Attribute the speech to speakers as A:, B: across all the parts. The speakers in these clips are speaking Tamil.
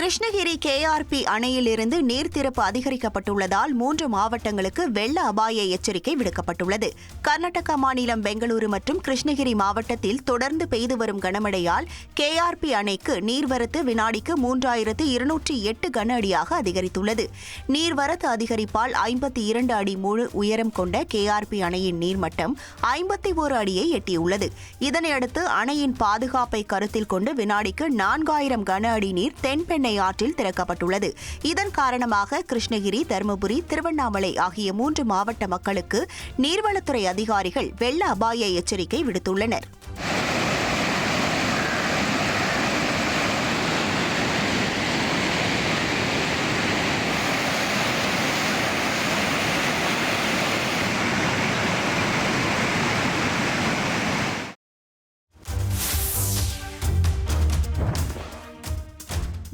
A: கிருஷ்ணகிரி கேஆர்பி அணையிலிருந்து நீர் திறப்பு அதிகரிக்கப்பட்டுள்ளதால் மூன்று மாவட்டங்களுக்கு வெள்ள அபாய எச்சரிக்கை விடுக்கப்பட்டுள்ளது. கர்நாடகா மாநிலம் பெங்களூரு மற்றும் கிருஷ்ணகிரி மாவட்டத்தில் தொடர்ந்து பெய்து வரும் கனமழையால் கேஆர்பி அணைக்கு நீர்வரத்து வினாடிக்கு மூன்றாயிரத்து இருநூற்றி எட்டு கன அடியாக அதிகரித்துள்ளது. நீர்வரத்து அதிகரிப்பால் ஐம்பத்தி இரண்டு அடி முழு உயரம் கொண்ட கேஆர்பி அணையின் நீர்மட்டம் ஐம்பத்தி ஒரு அடியை எட்டியுள்ளது. இதனையடுத்து அணையின் பாதுகாப்பை கருத்தில் கொண்டு வினாடிக்கு நான்காயிரம் கன அடி நீர் தென்பெண்ணை ஆற்றில் திறக்கப்பட்டுள்ளது. இதன் காரணமாக கிருஷ்ணகிரி தருமபுரி திருவண்ணாமலை ஆகிய மூன்று மாவட்ட மக்களுக்கு நீர்வளத்துறை அதிகாரிகள் வெள்ள அபாய எச்சரிக்கை விடுத்துள்ளனர்.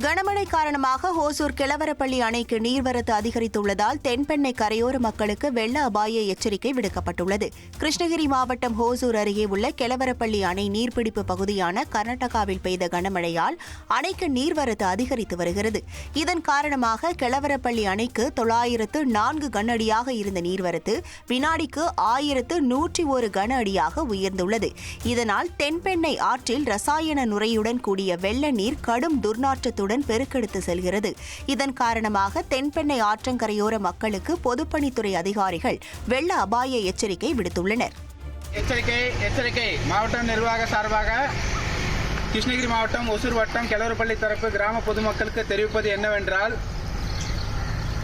A: கனமழை காரணமாக ஹோசூர் கிளவரப்பள்ளி அணைக்கு நீர்வரத்து அதிகரித்துள்ளதால் தென்பெண்ணை கரையோர மக்களுக்கு வெள்ள அபாய எச்சரிக்கை விடுக்கப்பட்டுள்ளது. கிருஷ்ணகிரி மாவட்டம் ஹோசூர் அருகே உள்ள கிளவரப்பள்ளி அணை நீர்பிடிப்பு பகுதியான கர்நாடகாவில் பெய்த கனமழையால் அணைக்கு நீர்வரத்து அதிகரித்து வருகிறது. இதன் காரணமாக கிளவரப்பள்ளி அணைக்கு தொள்ளாயிரத்து நான்கு கன அடியாக இருந்த நீர்வரத்து வினாடிக்கு ஆயிரத்து நூற்றி ஒரு கன அடியாக உயர்ந்துள்ளது. இதனால் தென்பெண்ணை ஆற்றில் ரசாயன நுரையுடன் கூடிய வெள்ள நீர் கடும் துர்நாற்றத்துடன் பெருக்கெடுத்து செல்கிறது. இதன் காரணமாக தென்பெண்ணை ஆற்றங்கரையோர மக்களுக்கு பொதுப்பணித்துறை அதிகாரிகள் வெள்ள அபாய எச்சரிக்கை விடுத்துள்ளனர்.
B: எச்சரிக்கை எச்சரிக்கை. மாவட்ட நிர்வாக சார்பாக கிருஷ்ணகிரி மாவட்டம் ஒசூர் வட்டம் கிழவரப்பள்ளி தரப்பு கிராம பொதுமக்களுக்கு தெரிவிப்பது என்னவென்றால்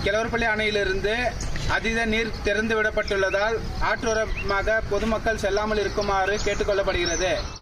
B: கிழவரப்பள்ளி அணையிலிருந்து அதீத நீர் திறந்து விடப்பட்டுள்ளதால் ஆற்றோரமாக பொதுமக்கள் செல்லாமல் இருக்குமாறு கேட்டுக்கொள்ளப்படுகிறது.